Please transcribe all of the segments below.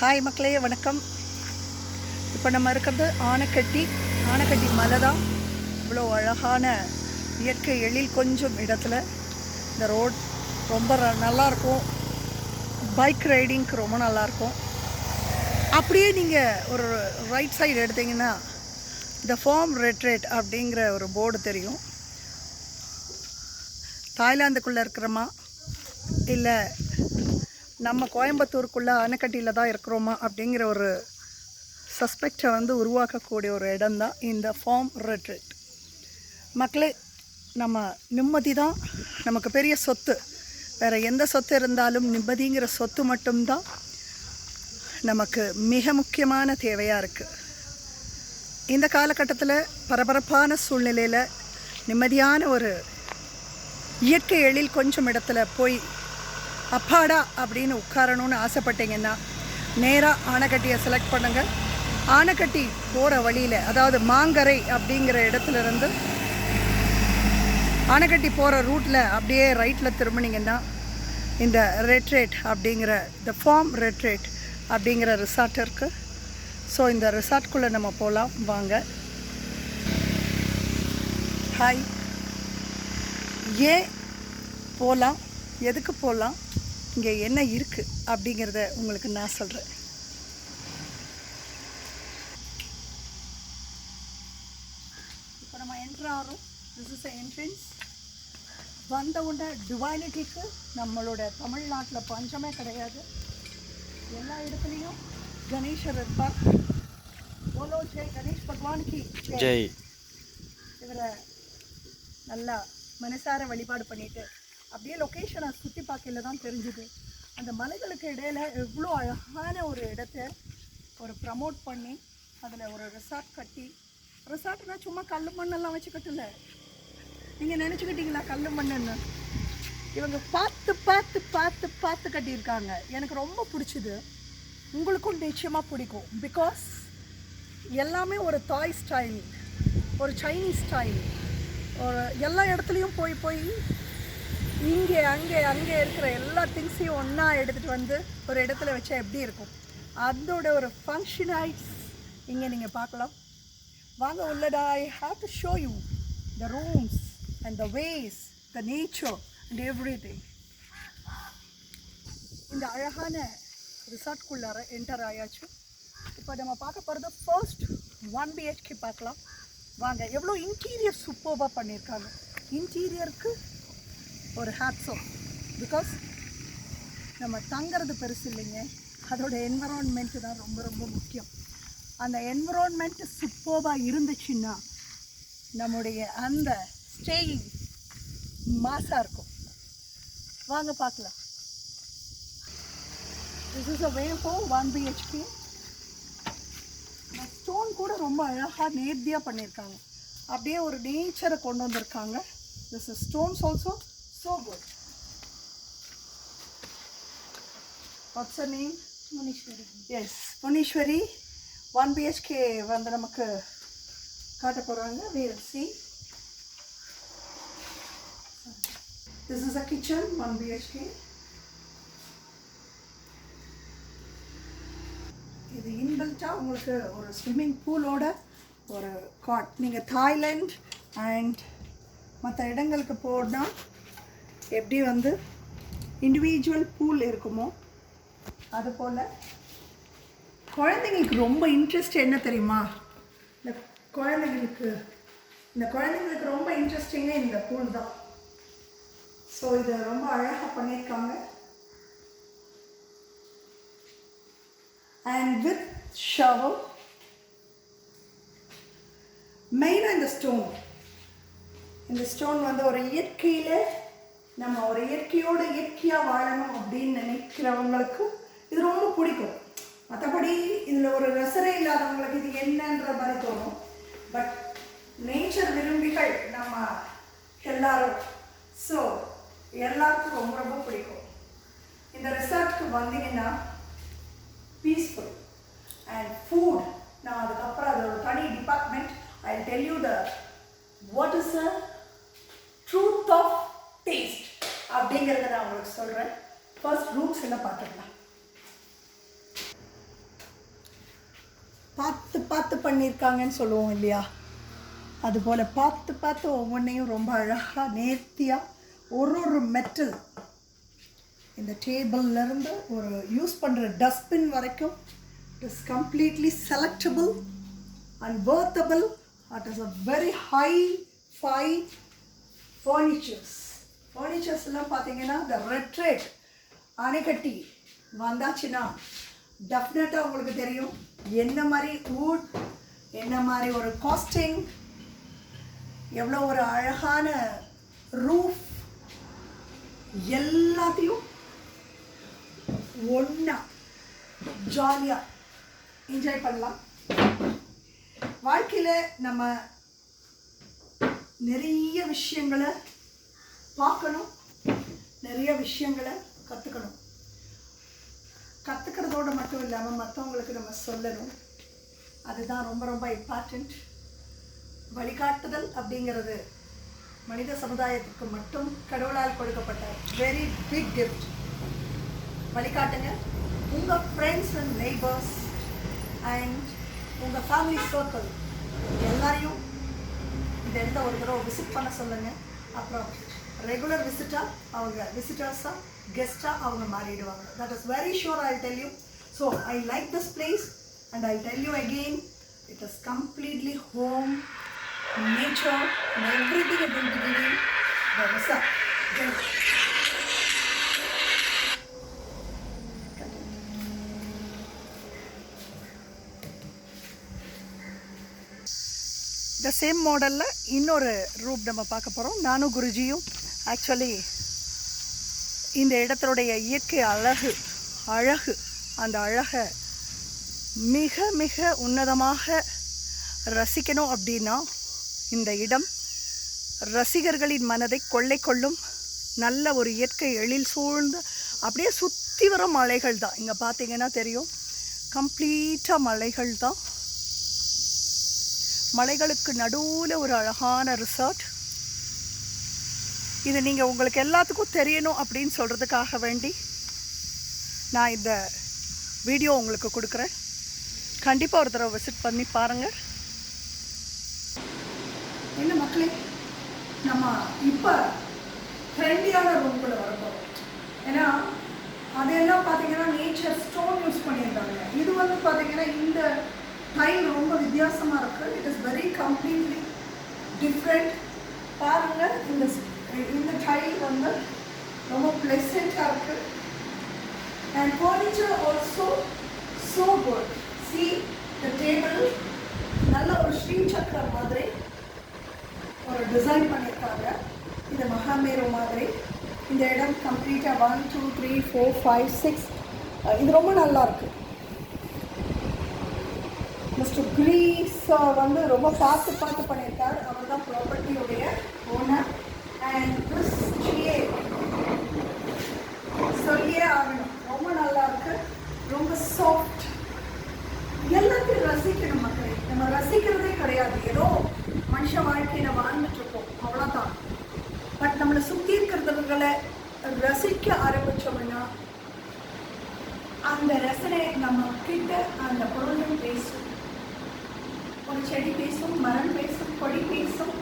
Hi மக்களே வணக்கம். இப்போ நம்ம இருக்கிறது ஆனைக்கட்டி. ஆனைக்கட்டி மலை தான். இவ்வளோ அழகான இயற்கை எழில் கொஞ்சம் இடத்துல. இந்த ரோட் ரொம்ப ர- பைக் ரைடிங்க்கு ரொம்ப நல்லாயிருக்கும் அப்படியே நீங்கள் ஒரு ரைட் சைடு எடுத்தீங்கன்னா த ஃபார்ம் ரெட்ரேட் அப்படிங்கிற ஒரு போர்டு தெரியும். தாய்லாந்துக்குள்ளே இருக்கிறோமா இல்லை நம்ம கோயம்புத்தூருக்குள்ளே அணைக்கட்டியில் தான் இருக்கிறோமா அப்படிங்கிற ஒரு சஸ்பெக்டை வந்து உருவாக்கக்கூடிய ஒரு இடம்தான் இந்த ஃபார்ம் ரெட்ரிட் மக்களே நம்ம நிம்மதி தான். நமக்கு பெரிய சொத்து. வேறு எந்த சொத்து இருந்தாலும் நிம்மதிங்கிற சொத்து மட்டும்தான் நமக்கு மிக முக்கியமான தேவையாக இருக்குது இந்த காலகட்டத்தில் பரபரப்பான சூழ்நிலையில் நிம்மதியான ஒரு இயற்கை எழில் கொஞ்சம் இடத்துல போய் அப்பாடா அப்படின்னு உட்காரணும்னு ஆசைப்பட்டீங்கன்னா நேராக ஆனைக்கட்டியை செலக்ட் பண்ணுங்கள் ஆனைக்கட்டி போகிற வழியில் அதாவது மாங்கரை அப்படிங்கிற இடத்துல இருந்து ஆனைக்கட்டி போகிற ரூட்டில் அப்படியே ரைட்டில் திரும்பினீங்கன்னா இந்த ரெட்ரேட் அப்படிங்கிற த ஃபார்ம் ரெட்ரேட் அப்படிங்கிற ரிசார்ட் இருக்குது ஸோ இந்த ரிசார்ட்குள்ளே நம்ம போகலாம் வாங்க. ஹாய் ஏன் போகலாம் எதுக்கு போகலாம் இங்கே என்ன இருக்குது அப்படிங்கிறத உங்களுக்கு நான் சொல்கிறேன் இப்போ நம்ம என்ட்ரு ஆகிறோம் திஸ் இஸ் என்ட்ரன்ஸ் வந்த உடனே டிவைனிட்டிக்கு நம்மளோட தமிழ்நாட்டில் பஞ்சமே கிடையாது. எல்லா இடத்துலையும் கணேசர் இருப்பார். போலோ ஜெய் கணேஷ் பகவானுக்கு. ஜெய். இவரை நல்லா மனசார வழிபாடு பண்ணிட்டு அப்படியே லொக்கேஷனை சுற்றி பார்க்கல தான் தெரிஞ்சுது. அந்த மலைகளுக்கு இடையில எவ்வளோ அழகான ஒரு இடத்த ஒரு ப்ரமோட் பண்ணி அதில் ஒரு ரிசார்ட் கட்டி ரிசார்ட்னா சும்மா கல் மண்ணெல்லாம் வச்சு நீங்கள் நினச்சிக்கிட்டீங்களா கல் மண்ணுன்னு? இவங்க பார்த்து பார்த்து பார்த்து பார்த்து கட்டியிருக்காங்க. எனக்கு ரொம்ப பிடிச்சிது. உங்களுக்கும் நிச்சயமாக பிடிக்கும். பிகாஸ் எல்லாமே ஒரு தாய் ஸ்டைல் ஒரு சைனீஸ் ஸ்டைல் ஒரு எல்லா இடத்துலையும் போய் போய் இங்கே அங்கே அங்கே இருக்கிற எல்லா திங்ஸையும் ஒன்றா எடுத்துகிட்டு வந்து ஒரு இடத்துல வச்சா எப்படி இருக்கும்? அதோட ஒரு ஃபங்க்ஷனைட்ஸ் இங்கே நீங்கள் பார்க்கலாம். வாங்க உள்ளடா. I have to show you the rooms and the ways the nature and every thing இந்த அழகான ரிசார்ட்குள்ளார என்டர் ஆயாச்சு. இப்போ நம்ம பார்க்க போகிறது ஃபர்ஸ்ட் ஒன் பிஹெச்கே பார்க்கலாம். வாங்க எவ்வளோ இன்டீரியர் சூப்பர்வாக பண்ணியிருக்காங்க. இன்டீரியருக்கு ஒரு ஹேட்ஸோ பிகாஸ் நம்ம தங்குறது பெருசு இல்லைங்க. அதோட என்வரான்மெண்ட்டு தான் ரொம்ப ரொம்ப முக்கியம். அந்த என்விரான்மெண்ட்டு சூப்பர்பாக இருந்துச்சுன்னா நம்முடைய அந்த ஸ்டேயிங் மாசாக இருக்கும். வாங்க பார்க்கலாம். This is a way for one BHK stone கூட ரொம்ப அழகாக நேர்த்தியாக பண்ணியிருக்காங்க. அப்படியே ஒரு நேச்சரை கொண்டு வந்திருக்காங்க. This is stones also so good what's name Muneeswari yes Muneeswari one BHK வந்து நமக்கு காட்ட போகிறாங்க we'll see this is a kitchen one BHK இது இன்பில்ட்டாக உங்களுக்கு ஒரு ஸ்விம்மிங் பூலோட ஒரு காட் நீங்கள் தாய்லாண்ட் அண்ட் மற்ற இடங்களுக்கு போனால் எப்படி வந்து இண்டிவிஜுவல் பூல் இருக்குமோ அதுபோல் குழந்தைங்களுக்கு ரொம்ப இன்ட்ரெஸ்ட் என்ன தெரியுமா? இந்த குழந்தைங்களுக்கு இந்த குழந்தைங்களுக்கு ரொம்ப இன்ட்ரெஸ்டிங்காக இந்த பூல் தான். ஸோ இதை ரொம்ப அழகாக பண்ணியிருக்காங்க. அண்ட் வித் ஷவர் மெயினாக இந்த ஸ்டோன் இந்த ஸ்டோன் வந்து ஒரு இயற்கையில் நம்ம ஒரு இயற்கையோடு இயற்கையாக வாழணும் அப்படின்னு நினைக்கிறவங்களுக்கு இது ரொம்ப பிடிக்கும். மற்றபடி இதில் ஒரு ரசனை இல்லாதவங்களுக்கு இது என்னன்ற மாதிரி தோணும். பட் நேச்சர் விரும்பிகள் நம்ம எல்லாரும். ஸோ எல்லாருக்கும் ரொம்ப ரொம்ப பிடிக்கும். இந்த ரிசார்ட்க்கு வந்தீங்கன்னா பீஸ்ஃபுல் அண்ட் ஃபுட் நான் அதுக்கப்புறம் அது ஒரு தனி department I tell you the what is the truth of taste அப்படிங்கிறத நான் உங்களுக்கு சொல்கிறேன் ஃபர்ஸ்ட் ரூட்ஸ் என்ன பார்த்துக்கலாம்? பார்த்து பார்த்து பண்ணியிருக்காங்கன்னு சொல்லுவோம் இல்லையா? அதுபோல் பார்த்து பார்த்து ஒவ்வொன்றையும் ரொம்ப அழகாக நேர்த்தியாக ஒரு ஒரு மெட்டல் இந்த டேபிள்லேருந்து ஒரு யூஸ் பண்ணுற டஸ்ட்பின் வரைக்கும் it is completely selectable and worthable at is a very hi fi furnitures ஃபர்னிச்சர்ஸ்லாம் பார்த்தீங்கன்னா இந்த ரெட்ரேட் அணைக்கட்டி வந்தாச்சுன்னா டெஃபினட்டாக உங்களுக்கு தெரியும். என்ன மாதிரி wood என்ன மாதிரி ஒரு காஸ்டிங் எவ்வளோ ஒரு அழகான ரூஃப் எல்லாத்தையும் ஒன்றா ஜாலியாக என்ஜாய் பண்ணலாம். வாழ்க்கையில் நம்ம நிறைய விஷயங்களை பார்க்கணும். நிறைய விஷயங்களை கற்றுக்கணும் கற்றுக்கிறதோடு மட்டும் இல்லாமல் மற்றவங்களுக்கு நம்ம சொல்லணும். அதுதான் ரொம்ப ரொம்ப இம்பார்ட்டண்ட் வழிகாட்டுதல் அப்படிங்கிறது மனித சமுதாயத்துக்கு மட்டும் கடவுளால் கொடுக்கப்பட்ட வெரி பிக் கிஃப்ட் வழிகாட்டுங்க. உங்கள் ஃப்ரெண்ட்ஸ் அண்ட் நெய்பர்ஸ் அண்ட் உங்கள் ஃபேமிலி சர்க்கிள் எல்லாரையும் இந்த இடத்த ஒரு தடவை விசிட் பண்ண சொல்லுங்கள் அப்புறம் ரெகுலர் விசிட்டாக அவங்க விசிட்டர்ஸாக கெஸ்ட்டாக அவங்க மாறிடுவாங்க. That is very sure I tell you so I like this place and I tell you again it is completely home nature and everything is going to give இந்த சேம் மாடலில் இன்னொரு ரூப் நம்ம பார்க்க போகிறோம் நானும் குருஜியும். ஆக்சுவலி இந்த இடத்தினுடைய இயற்கை அழகு அழகு அந்த அழகை மிக மிக உன்னதமாக ரசிக்கணும் அப்படின்னா இந்த இடம் ரசிகர்களின் மனதை கொள்ளை கொள்ளும் நல்ல ஒரு இயற்கை எழில் சூழ்ந்த அப்படியே சுற்றி வர மலைகள் தான். இங்கே பார்த்தீங்கன்னா தெரியும் கம்ப்ளீட்டாக மலைகள் தான். மலைகளுக்கு நடுவில் ஒரு அழகான ரிசார்ட். இது நீங்கள் உங்களுக்கு எல்லாத்துக்கும் தெரியணும் அப்படின்னு சொல்கிறதுக்காக வேண்டி நான் இந்த வீடியோ உங்களுக்கு கொடுக்குறேன். கண்டிப்பாக ஒரு தடவை விசிட் பண்ணி பாருங்கள் என்ன மக்களே நம்ம இப்போ ட்ரெண்டியான ரூம்குள்ளே வரப்போம் ஏன்னா அதெல்லாம் பார்த்தீங்கன்னா நேச்சர் ஸ்டோன் யூஸ் பண்ணியிருந்தாங்க இது வந்து பார்த்தீங்கன்னா இந்த டைல் ரொம்ப வித்தியாசமாக இருக்குது it is very completely different பாருங்கள் இந்த கை வந்து ரொம்ப ப்ளெசண்ட்டாக இருக்குது and furniture also so good see the table நல்ல ஒரு ஸ்ரீ சக்கரம் மாதிரி ஒரு டிசைன் பண்ணியிருக்காங்க. இது மகாமேரு மாதிரி. இந்த இடம் கம்ப்ளீட்டாக one two three four five six இது ரொம்ப நல்லா இருக்கு. மிஸ்டர் கிரீஸ் வந்து ரொம்ப பார்த்து பார்த்து பண்ணியிருக்கார். அவர் தான் ப்ராப்பர்ட்டியுடைய ஓனர் அண்ட் திஸ் பண்ணியே ஆகணும். ரொம்ப நல்லா இருக்கு. ரொம்ப சாஃப்ட் எல்லாத்தையும் ரசிக்கணும் மக்களே. நம்ம ரசிக்கிறதே கிடையாது. ஏதோ மனுஷ வாழ்க்கையில வாழ்ந்துட்டு இருக்கோம் அவ்வளோதான் பட் நம்மளை சுற்றி இருக்கிறவங்களை ரசிக்க ஆரம்பிச்சோம்னா அந்த ரசனை நம்ம கிட்ட அந்த பொருளும் பேசும். ஒரு செடி பேசும் மரம் பேசும் கொடி பேசும்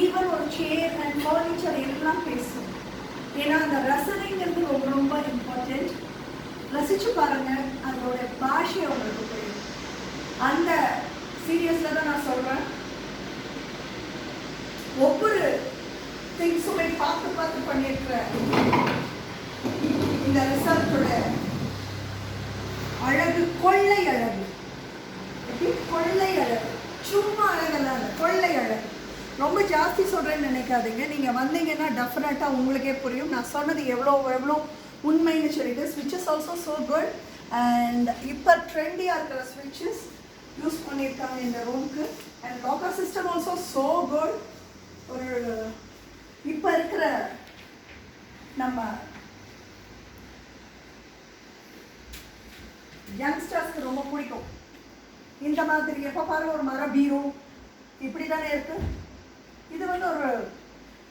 ஈவன் ஒரு சேர் அண்ட் ஃபர்னிச்சர் எல்லாம் பேசும். ஏன்னா அந்த ரசனைங்கிறது ரொம்ப ரொம்ப இம்பார்ட்டண்ட் ரசிச்சு பாருங்க அதோட பாஷை உங்களுக்கு புரியும். அந்த சீரியஸ்ல தான் நான் சொல்றேன். ஒவ்வொரு திங்ஸுமே பார்த்து பார்த்து பண்ணியிருக்கிற இந்த ரிசல்ட்டோட அழகு கொள்ளை அழகு. எப்படி? கொள்ளை அழகு. சும்மா அழகெல்லாம் கொள்ளை அழகு. ரொம்ப ஜாஸ்தி சொல்கிறேன்னு நினைக்காதீங்க. நீங்கள் வந்தீங்கன்னா டெஃபினட்டாக உங்களுக்கே புரியும். நான் சொன்னது எவ்வளோ எவ்வளோ உண்மைன்னு சொல்லிட்டு ஸ்விட்சஸ் ஆல்சோ ஸோ குட் அண்ட் இப்போ ட்ரெண்டியாக இருக்கிற ஸ்விட்சஸ் யூஸ் பண்ணியிருக்காங்க இந்த ரூம்க்கு and locker system also so good ஒரு இப்போ இருக்கிற நம்ம யங்ஸ்டர்ஸ்க்கு ரொம்ப பிடிக்கும். இந்த மாதிரி எப்போ பாரு ஒரு மர பீரோ இப்படி தானே இருக்குது இது வந்து ஒரு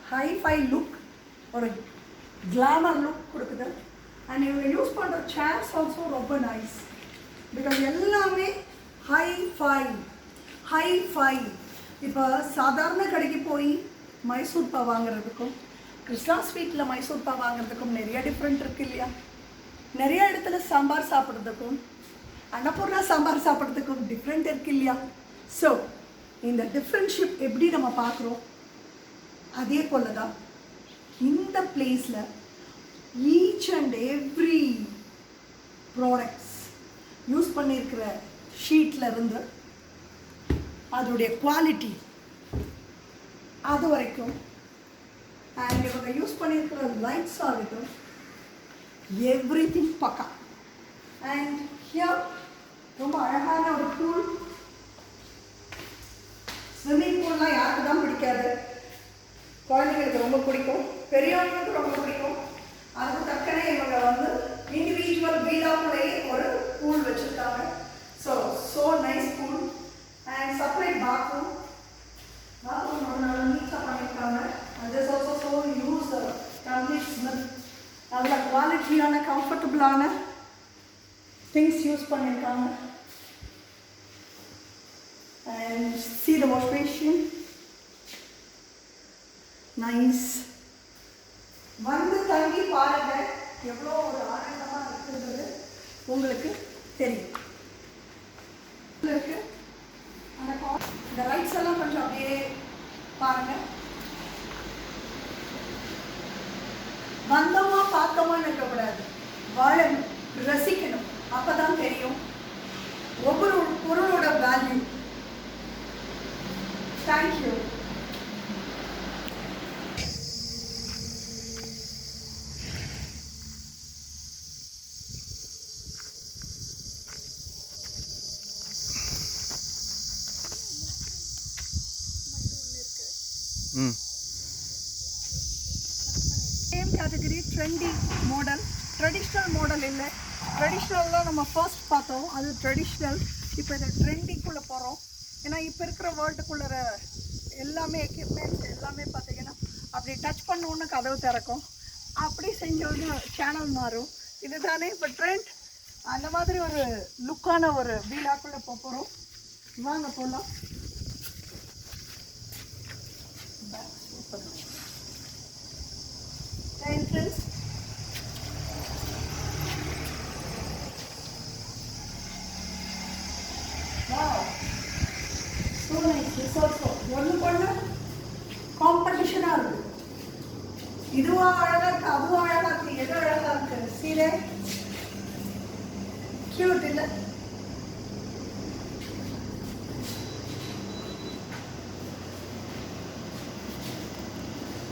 ஹைஃபை லுக் ஒரு கிளாமர் லுக் கொடுக்குது. அண்ட் இவங்க யூஸ் பண்ணுற சேர்ஸ் ஆல்சோ ரொம்ப நைஸ் பிகாஸ் எல்லாமே ஹை ஃபை ஹை ஃபை இப்போ சாதாரண கடைக்கு போய் மைசூர் பா வாங்குறதுக்கும் கிருஷ்ணா ஸ்வீட்டில் மைசூர் பா வாங்குறதுக்கும் நிறைய டிஃப்ரெண்ட் இருக்கு இல்லையா? நிறைய இடத்துல சாம்பார் சாப்பிட்றதுக்கும் அன்னபூர்ணா சாம்பார் சாப்பிட்றதுக்கும் டிஃப்ரெண்ட் இருக்கு இல்லையா? ஸோ இந்த டிஃப்ரெண்ட்ஷிப் எப்படி நம்ம பார்க்குறோம்? அதே போல தான் இந்த பிளேஸில் each and every products use பண்ணியிருக்கிற ஷீட்டில் இருந்து அதோடைய குவாலிட்டி அது வரைக்கும் அண்ட் இவங்க யூஸ் பண்ணியிருக்கிற லைட்ஸ் ஆகட்டும் எவ்ரி திங் பக்கா. அண்ட் ஹியர் ரொம்ப அழகான ஒரு பூல் ஸ்விம்மிங் பூல்லாம் யாருக்கு தான் பிடிக்காது. குழந்தைங்களுக்கு ரொம்ப பிடிக்கும். பெரியவங்களுக்கு ரொம்ப பிடிக்கும். அதுக்கு தக்கன இவங்க வந்து இண்டிவிஜுவல் வீடாக்குள்ளேயே ஒரு பூல் வச்சுருக்காங்க. So so nice pool and separate bathroom bathroom ரொம்ப நல்லா நீட்டாக பண்ணியிருக்காங்க. அது this also so use complete smell நல்ல குவாலிட்டியான கம்ஃபர்டபுளான திங்ஸ் யூஸ் பண்ணியிருக்காங்க. And see the wash basin nice வந்து தங்கி பாருங்க. எவ்வளோ ஒரு ஆனந்தமாக இருக்குன்றது உங்களுக்கு தெரியும். இருக்கு அந்த கா- இந்த லைட்ஸ் எல்லாம் கொஞ்சம் அப்படியே பாருங்க. வந்தோமா பார்த்தோமான்னு இருக்கக்கூடாது வாழ ரசிக்கணும். அப்பதான் தெரியும். ஒவ்வொரு பொருளோட value thank you trendy model traditional model இல்லை. ட்ரெடிஷ்னல்லாம் நம்ம ஃபர்ஸ்ட் பார்த்தோம். அது ட்ரெடிஷ்னல் இப்போ இந்த ட்ரெண்டிக்குள்ளே போகிறோம் ஏன்னா இப்போ இருக்கிற வேர்ல்டுக்குள்ளே எல்லாமே எக்யூப்மெண்ட்ஸ் எல்லாமே பார்த்தீங்கன்னா அப்படி டச் பண்ணோன்னு கதவு திறக்கும். அப்படி செஞ்சோன்னு சேனல் மாறும். இதுதானே இப்போ ட்ரெண்ட் அந்த மாதிரி ஒரு லுக்கான ஒரு வீலாக்குள்ளே போக போகிறோம் வாங்க போகலாம் entrance. Wow. So nice. This also. ஒண்ணுக்கு ஒண்ணு காம்படிஷனாக இருக்கு இதுவா அழகா இருக்கு அதுவும் அழகா இருக்கு எது அழகா இருக்கு சீலே கியூட் இல்லை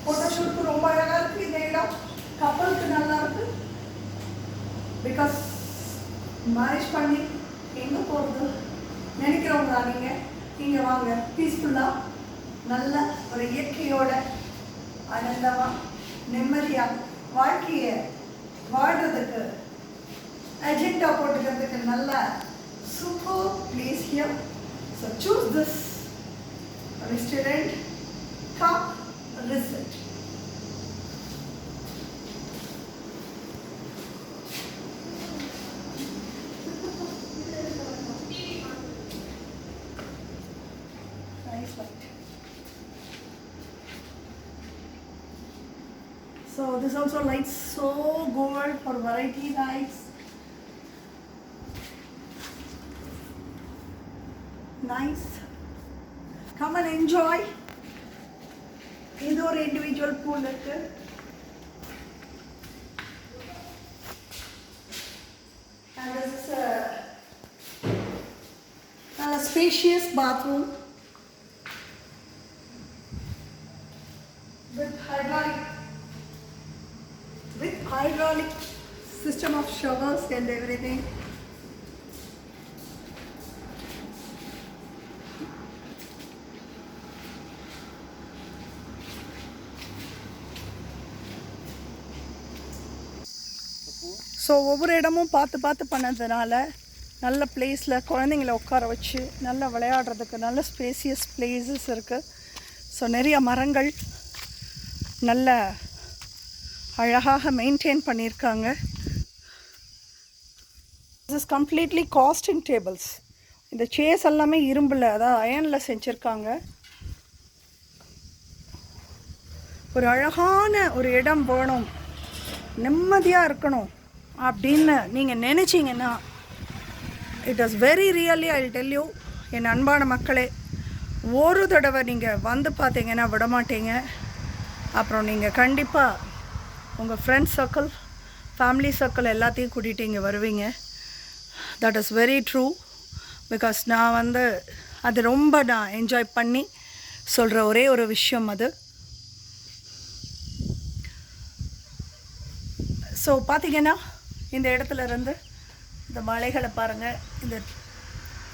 ஃபோட்டோஷூட்க்கு ரொம்ப அழகா இருக்கு. இந்த இடம் கப்பலுக்கு நல்லா இருக்கு. பிகாஸ் மேரேஜ் பண்ணி எங்க போகிறது நினைக்கிறவங்களா நீங்க. நீங்க வாங்க. பீஸ்ஃபுல்லா நல்ல ஒரு இயற்கையோட ஆனந்தமா நிம்மதியா வாழ்க்கையை வாழ்றதுக்கு அஜெண்டா போட்டுக்கிறதுக்கு நல்ல super place here so choose this restaurant cup result. Nice light. So this also lights so good for variety lights. Nice. Come and enjoy. இது ஒரு இண்டிவிஜுவல் பூல் இருக்கு And this is a, a spacious bathroom with hydraulic with hydraulic system of showers and everything. So ஒவ்வொரு இடமும் பார்த்து பார்த்து பண்ணதுனால நல்ல பிளேஸில் குழந்தைங்கள உட்கார வச்சு நல்லா விளையாடுறதுக்கு நல்ல ஸ்பேசியஸ் பிளேஸஸ் இருக்குது ஸோ நிறைய மரங்கள் நல்ல அழகாக மெயின்டைன் பண்ணியிருக்காங்க. This is completely casting tables இந்த சேர்ஸ் எல்லாமே இரும்பில் அதாவது அயனில் செஞ்சுருக்காங்க. ஒரு அழகான ஒரு இடம் வேணும். நிம்மதியாக இருக்கணும் அப்படின்னு நீங்கள் நினச்சிங்கன்னா it is very really I tell you என் அன்பான மக்களே ஒரு தடவை நீங்கள் வந்து பார்த்தீங்கன்னா விட மாட்டீங்க அப்புறம் நீங்கள் கண்டிப்பாக உங்கள் ஃப்ரெண்ட்ஸ் சர்க்கிள் ஃபேமிலி சர்க்கிள் எல்லாத்தையும் கூட்டிகிட்டு இங்கே வருவீங்க. That is very true because நான் வந்து அது ரொம்ப நான் என்ஜாய் பண்ணி சொல்கிற ஒரே ஒரு விஷயம் அது. ஸோ பார்த்தீங்கன்னா இந்த இடத்துல இருந்து இந்த மலைகளை பாருங்கள் இந்த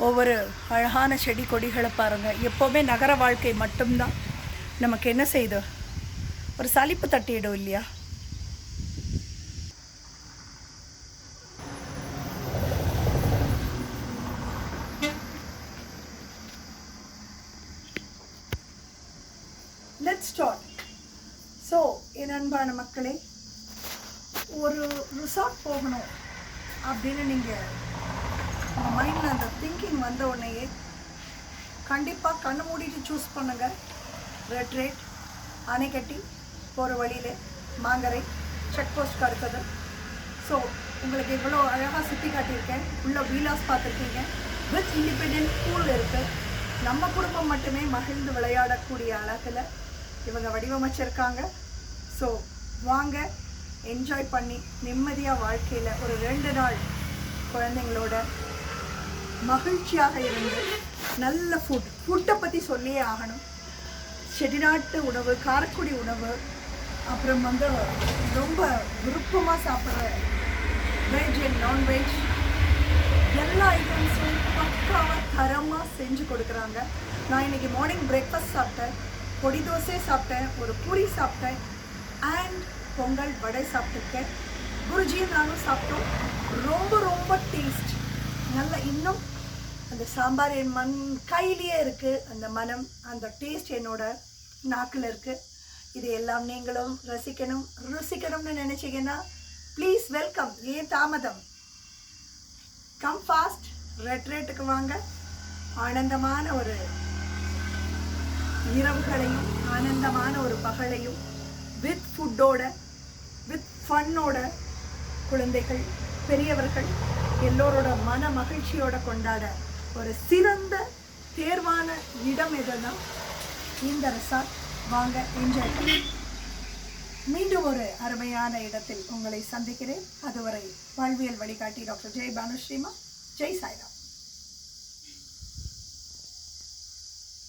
ஒவ்வொரு அழகான செடி கொடிகளை பாருங்கள் எப்போவுமே நகர வாழ்க்கை மட்டும்தான். நமக்கு என்ன செய்யுது? ஒரு சலிப்பு தட்டிடும் இல்லையா? லெட் ஸ்டார்ட் ஸோ என் அன்பான மக்களே ஒரு ரிசார்ட் போகணும் அப்படின்னு நீங்கள் உங்கள் மைண்டில் அந்த திங்கிங் வந்த உடனேயே கண்டிப்பாக கண்ணு மூடிட்டு சூஸ் பண்ணுங்கள் ரெட் ரேட் அணைக்கட்டி போகிற வழியில் மாங்கரை செக் போஸ்ட் அடுத்தது ஸோ உங்களுக்கு இவ்வளோ அழகாக சுற்றி காட்டியிருக்கேன். உள்ள வீலாஸ் பார்த்துருக்கீங்க. வித் இண்டிபெண்ட் பூல் இருக்குது நம்ம குடும்பம் மட்டுமே மகிழ்ந்து விளையாடக்கூடிய அளவில் இவங்க வடிவமைச்சிருக்காங்க. ஸோ வாங்க என்ஜாய் பண்ணி நிம்மதியாக வாழ்க்கையில் ஒரு ரெண்டு நாள் குழந்தைங்களோட மகிழ்ச்சியாக இருந்து நல்ல ஃபுட் ஃபுட்டை பற்றி சொல்லியே ஆகணும். செட்டிநாட்டு உணவு காரக்குடி உணவு அப்புறம் வந்து ரொம்ப விருப்பமாக சாப்பிட்ற வெஜ் அண்ட் நான்வெஜ் எல்லா ஐட்டம்ஸும் பக்காவாக தரமாக செஞ்சு கொடுக்குறாங்க. நான் இன்னைக்கு மார்னிங் பிரேக்ஃபாஸ்ட் சாப்பிட்டேன் பொடி தோசை சாப்பிட்டேன் ஒரு பூரி சாப்பிட்டேன் அண்ட் பொங்கல் வடை சாப்பிட்டுருக்கேன். குருஜியும் நானும் சாப்பிட்டோம். ரொம்ப ரொம்ப டேஸ்ட் நல்ல இன்னும் அந்த சாம்பார் என் மண் கையிலேயே இருக்குது அந்த மனம் அந்த டேஸ்ட் என்னோட நாக்கில் இருக்குது இது எல்லாம் நீங்களும் ரசிக்கணும் ருசிக்கணும்னு நினச்சிங்கன்னா ப்ளீஸ் வெல்கம் ஏன் தாமதம். கம் ஃபாஸ்ட் ரெட் ரேட்டுக்கு வாங்க. ஆனந்தமான ஒரு இரவுகளையும் ஆனந்தமான ஒரு பகலையும் வித் ஃபுட்டோட வித் ஃபன்னோட குழந்தைகள் பெரியவர்கள் எல்லோரோட மன மகிழ்ச்சியோட கொண்டாட ஒரு சிறந்த தேர்வான இடம் எதுனா இந்த ரெசார்ட் வாங்க என்ஜாய் பண்ணி மீண்டும் ஒரு அருமையான இடத்தில் உங்களை சந்திக்கிறேன். அதுவரை வாழ்வியல் வழிகாட்டி டாக்டர் ஜெய் பானுஸ்ரீமா ஜெய் சாய்ராம்.